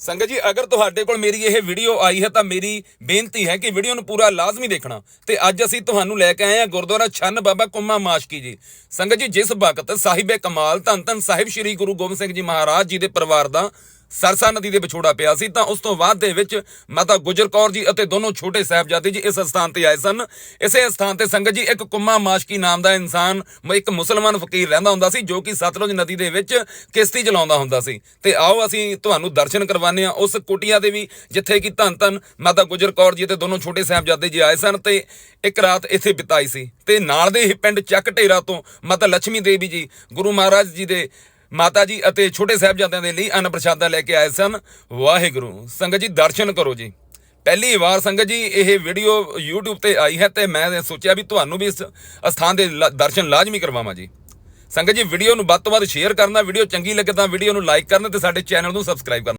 ਸੰਗਤ ਜੀ, ਅਗਰ ਤੁਹਾਡੇ ਕੋਲ ਮੇਰੀ ਇਹ ਵੀਡੀਓ ਆਈ ਹੈ ਤਾਂ ਮੇਰੀ ਬੇਨਤੀ ਹੈ ਕਿ ਵੀਡੀਓ ਨੂੰ ਪੂਰਾ ਲਾਜ਼ਮੀ ਦੇਖਣਾ। ਤੇ ਅੱਜ ਅਸੀਂ ਤੁਹਾਨੂੰ ਲੈ ਕੇ ਆਏ ਹਾਂ ਗੁਰਦੁਆਰਾ ਛੰਨ ਬਾਬਾ ਕੁੰਮਾ ਮਾਸ਼ਕੀ ਜੀ। ਸੰਗਤ ਜੀ, ਜਿਸ ਵਕਤ ਸਾਹਿਬੇ ਕਮਾਲ ਧੰਨ ਧੰਨ ਸਾਹਿਬ ਸ੍ਰੀ ਗੁਰੂ ਗੋਬਿੰਦ ਸਿੰਘ ਜੀ ਮਹਾਰਾਜ ਜੀ ਦੇ ਪਰਿਵਾਰ ਦਾ ਸਰਸਾ ਨਦੀ ਦੇ ਵਿਛੋੜਾ ਪਿਆ ਸੀ, ਤਾਂ ਉਸ ਤੋਂ ਬਾਅਦ ਦੇ ਵਿੱਚ ਮਾਤਾ ਗੁਜਰ ਕੌਰ ਜੀ ਅਤੇ ਦੋਨੋਂ ਛੋਟੇ ਸਾਹਿਬਜ਼ਾਦੇ ਜੀ ਇਸ ਸਥਾਨ ਤੇ ਆਏ ਸਨ। ਇਸੇ ਸਥਾਨ ਤੇ ਸੰਗਤ ਜੀ ਇੱਕ ਕੁੰਮਾ ਮਾਸ਼ਕੀ ਨਾਮ ਦਾ ਇਨਸਾਨ ਇੱਕ ਮੁਸਲਮਾਨ ਫਕੀਰ ਰਹਿੰਦਾ ਹੁੰਦਾ ਸੀ, ਜੋ ਕਿ ਸਤਲੁਜ ਨਦੀ ਦੇ ਵਿੱਚ ਕਿਸ਼ਤੀ ਚਲਾਉਂਦਾ ਹੁੰਦਾ ਸੀ। ਤੇ ਆਓ ਅਸੀਂ ਤੁਹਾਨੂੰ ਦਰਸ਼ਨ ਕਰਵਾਉਂਦੇ ਹਾਂ ਉਸ ਕੁਟੀਆਂ ਦੇ ਵੀ, ਜਿੱਥੇ ਕਿ ਧੰਨ ਧੰਨ ਮਾਤਾ ਗੁਜਰ ਕੌਰ ਜੀ ਅਤੇ ਦੋਨੋਂ ਛੋਟੇ ਸਾਹਿਬਜ਼ਾਦੇ ਜੀ ਆਏ ਸਨ ਤੇ ਇੱਕ ਰਾਤ ਇੱਥੇ ਬਿਤਾਈ ਸੀ। ਤੇ ਨਾਲ ਦੇ ਹੀ ਪਿੰਡ ਚੱਕ ਢੇਰਾ ਤੋਂ ਮਾਤਾ ਲక్ష్ਮੀ ਦੇਵੀ ਜੀ, ਗੁਰੂ ਮਹਾਰਾਜ ਜੀ ਦੇ ਮਾਤਾ ਜੀ ਅਤੇ ਛੋਟੇ ਸਾਹਿਬਜ਼ਾਦਿਆਂ ਦੇ ਲਈ ਅन्न ਪ੍ਰਸ਼ਾਦਾ ਲੈ ਕੇ ਆਏ ਸਨ। ਵਾਹਿਗੁਰੂ, ਸੰਗਤ ਜੀ, ਦਰਸ਼ਨ ਕਰੋ ਜੀ। ਪਹਿਲੀ ਵਾਰ ਸੰਗਤ ਜੀ, ਇਹ ਵੀਡੀਓ YouTube ਤੇ ਆਈ ਹੈ ਤੇ ਮੈਂ ਸੋਚਿਆ ਵੀ ਤੁਹਾਨੂੰ ਵੀ ਇਸ ਸਥਾਨ ਦੇ ਲ- ਦਰਸ਼ਨ ਲਾਜ਼ਮੀ ਕਰਵਾਵਾਂ ਜੀ। ਸੰਗਤ ਜੀ, ਵੀਡੀਓ ਨੂੰ ਵੱਧ ਤੋਂ ਵੱਧ ਸ਼ੇਅਰ ਕਰਨਾ, ਵੀਡੀਓ ਚੰਗੀ ਲੱਗੇ ਤਾਂ ਵੀਡੀਓ ਨੂੰ ਲਾਈਕ ਕਰਨਾ ਤੇ ਸਾਡੇ ਚੈਨਲ ਨੂੰ ਸਬਸਕ੍ਰਾਈਬ ਕਰਨਾ।